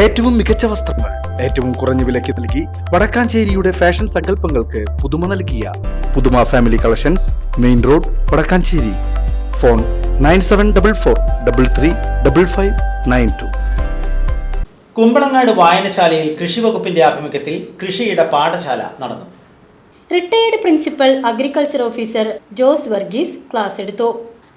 ഏറ്റവും മികച്ച വസ്ത്രങ്ങൾ ഏറ്റവും കുറഞ്ഞ വിലയ്ക്ക് നൽകി വടക്കാഞ്ചേരിയുടെ ഫാഷൻ സങ്കല്പങ്ങൾക്ക് പുതുമ നൽകിയ പുതുമ family collections main road Vadakkanchery. Phone nine seven double four double three double five nine two. Kumbalangad വായനശാലയിൽ കൃഷിവകുപ്പിന്റെ ആഭിമുഖ്യത്തിൽ കൃഷിയുടെ പാഠശാല നടന്നു. Retired principal agriculture officer Jose Varghese class എടുത്തു.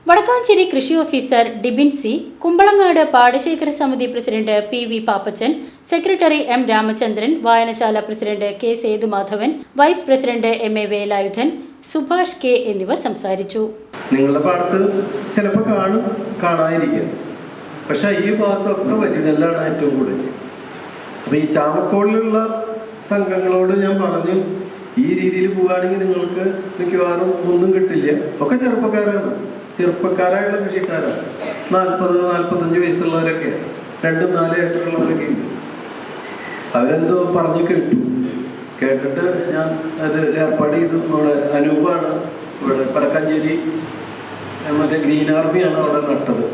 വടക്കാഞ്ചേരി കൃഷി ഓഫീസർ ഡിബിൻ സി കുമ്പളങ്ങാട് പാടശേഖര സമിതി president P V Pappachan secretary M Ramachandran വായനശാല president K Sethumadhavan vice president M A Velayudhan Subhash K എന്നിവർ സംസാരിച്ചു. നിങ്ങളുടെ പാടത്ത് ചിലപ്പോൾ കാണും കാണാതിരിക്കും. പക്ഷെ ഈ ഭാഗത്തൊക്കെ വരിനെല്ലാണ് ഏറ്റവും കൂടുതൽ. അപ്പൊ ഈ ചാമക്കോളിലുള്ള സംഘങ്ങളോട് ഞാൻ പറഞ്ഞു ഈ രീതിയിൽ പോവുകയാണെങ്കിൽ നിങ്ങൾക്ക് മിക്കവാറും ഒന്നും കിട്ടില്ല. ഒക്കെ ചെറുപ്പക്കാരാണ്. ചെറുപ്പക്കാരായുള്ള കൃഷിക്കാരാണ്. നാൽപ്പത് നാൽപ്പത്തഞ്ച് വയസ്സുള്ളവരൊക്കെ. രണ്ടും നാല് ഏക്കറുള്ളവരൊക്കെ ഉണ്ട്. അവരെന്തോ പറഞ്ഞു കേട്ടു. കേട്ടിട്ട് ഞാൻ അത് ഏർപ്പാട് ചെയ്തു. നമ്മുടെ അനൂപാണ് ഇവിടെ വടക്കാഞ്ചേരി ഏ, മറ്റേ ഗ്രീൻ ആർമിയാണ് അവിടെ നട്ടത്.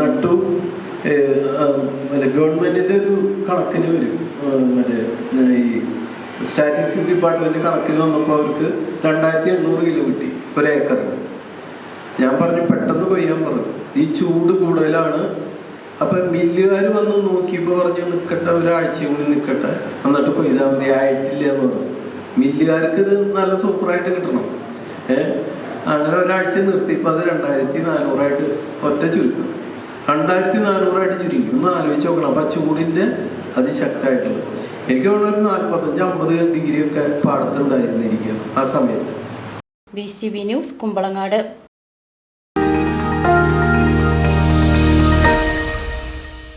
നട്ടു. മറ്റേ ഗവൺമെന്റിന്റെ ഒരു കണക്കിന് വരും. മറ്റേ ഈ സ്റ്റാറ്റിസ്റ്റിക്സ് ഡിപ്പാർട്ട്മെന്റ് കണക്കിൽ വന്നപ്പോൾ അവർക്ക് രണ്ടായിരത്തി എണ്ണൂറ് കിലോ കിട്ടി ഒരു ഏക്കറിന്. ഞാൻ പറഞ്ഞു പെട്ടെന്ന് കൊയ്യാൻ പറഞ്ഞു ഈ ചൂട് കൂടുതലാണ്. അപ്പൊ മില്ലുകാർ വന്ന് നോക്കിയപ്പോ പറഞ്ഞു നിക്കട്ടെ ഒരാഴ്ച കൂടി നിക്കട്ടെ. എന്നിട്ട് കൊയ്താൽ മതി. ആയിട്ടില്ല എന്ന് പറഞ്ഞു. മില്ലുകാർക്ക് ഇത് നല്ല സൂപ്പറായിട്ട് കിട്ടണം. ഏഹ് അങ്ങനെ ഒരാഴ്ച നിർത്തിയപ്പോ അത് രണ്ടായിരത്തി നാനൂറായിട്ട് ഒറ്റ ചുരുക്കം. രണ്ടായിരത്തി നാനൂറായിട്ട് ചുരുങ്ങി. ഒന്ന് ആലോചിച്ച് നോക്കണം. അപ്പൊ ചൂടിന്റെ അതിശക്തമായിട്ടുള്ളത് എനിക്ക് ഇവിടെ ഒരു നാല്പത്തഞ്ച് അമ്പത് ഡിഗ്രി ഒക്കെ പാടത്തുണ്ടായിരുന്നിരിക്കുക ആ സമയത്ത്. V C B news Kumbalangad.